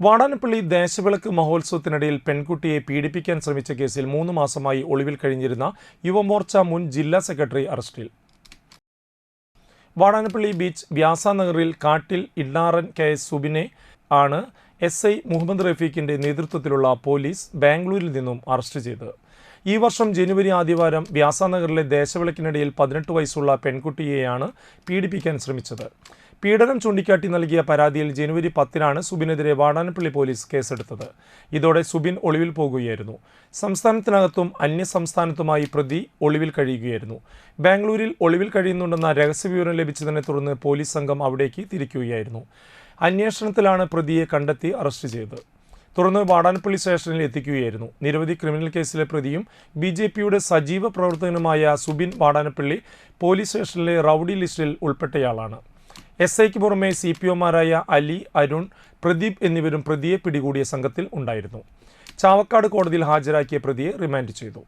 വാടാനപ്പള്ളി ദേശവിളക്ക് മഹോത്സവത്തിനിടയിൽ പെൺകുട്ടിയെ പീഡിപ്പിക്കാൻ ശ്രമിച്ച കേസിൽ മൂന്ന് മാസമായി ഒളിവിൽ കഴിഞ്ഞിരുന്ന യുവമോർച്ച മുൻ ജില്ലാ സെക്രട്ടറി അറസ്റ്റിൽ. വാടാനപ്പള്ളി ബീച്ച് വ്യാസാനഗറിൽ കാട്ടിൽ ഇണ്ണാറൻ കെ എസ് സുബിനെ ആണ് എസ് ഐ മുഹമ്മദ് റഫീഖിന്റെ നേതൃത്വത്തിലുള്ള പോലീസ് ബാംഗ്ലൂരിൽ നിന്നും അറസ്റ്റ് ചെയ്തത്. ഈ വർഷം ജനുവരി ആദ്യവാരം വ്യാസാനഗറിലെ ദേശവിളക്കിനിടയിൽ പതിനെട്ട് വയസ്സുള്ള പെൺകുട്ടിയെയാണ് പീഡിപ്പിക്കാൻ ശ്രമിച്ചത്. പീഡനം ചൂണ്ടിക്കാട്ടി നൽകിയ പരാതിയിൽ ജനുവരി പത്തിനാണ് സുബിനെതിരെ വാടാനപ്പള്ളി പോലീസ് കേസെടുത്തത്. ഇതോടെ സുബിൻ ഒളിവിൽ പോകുകയായിരുന്നു. സംസ്ഥാനത്തിനകത്തും അന്യ സംസ്ഥാനത്തുമായി പ്രതി ഒളിവിൽ കഴിയുകയായിരുന്നു. ബാംഗ്ലൂരിൽ ഒളിവിൽ കഴിയുന്നുണ്ടെന്ന രഹസ്യവിവരം ലഭിച്ചതിനെ തുടർന്ന് പോലീസ് സംഘം അവിടേക്ക് തിരിക്കുകയായിരുന്നു. അന്വേഷണത്തിലാണ് പ്രതിയെ കണ്ടെത്തി അറസ്റ്റ് ചെയ്തത്. തുടർന്ന് വാടാനപ്പള്ളി സ്റ്റേഷനിൽ എത്തിക്കുകയായിരുന്നു. നിരവധി ക്രിമിനൽ കേസിലെ പ്രതിയും ബി ജെ പിയുടെ സജീവ പ്രവർത്തകനുമായ സുബിൻ വാടാനപ്പള്ളി പോലീസ് സ്റ്റേഷനിലെ റൌഡി ലിസ്റ്റിൽ ഉൾപ്പെട്ടയാളാണ്. എസ് ഐക്ക് പുറമെ സി പി ഒമാരായ അലി അരുൺ പ്രദീപ് എന്നിവരും പ്രതിയെ പിടികൂടിയ സംഘത്തിൽ ഉണ്ടായിരുന്നു. ചാവക്കാട് കോടതിയിൽ ഹാജരാക്കിയ പ്രതിയെ റിമാൻഡ് ചെയ്തു.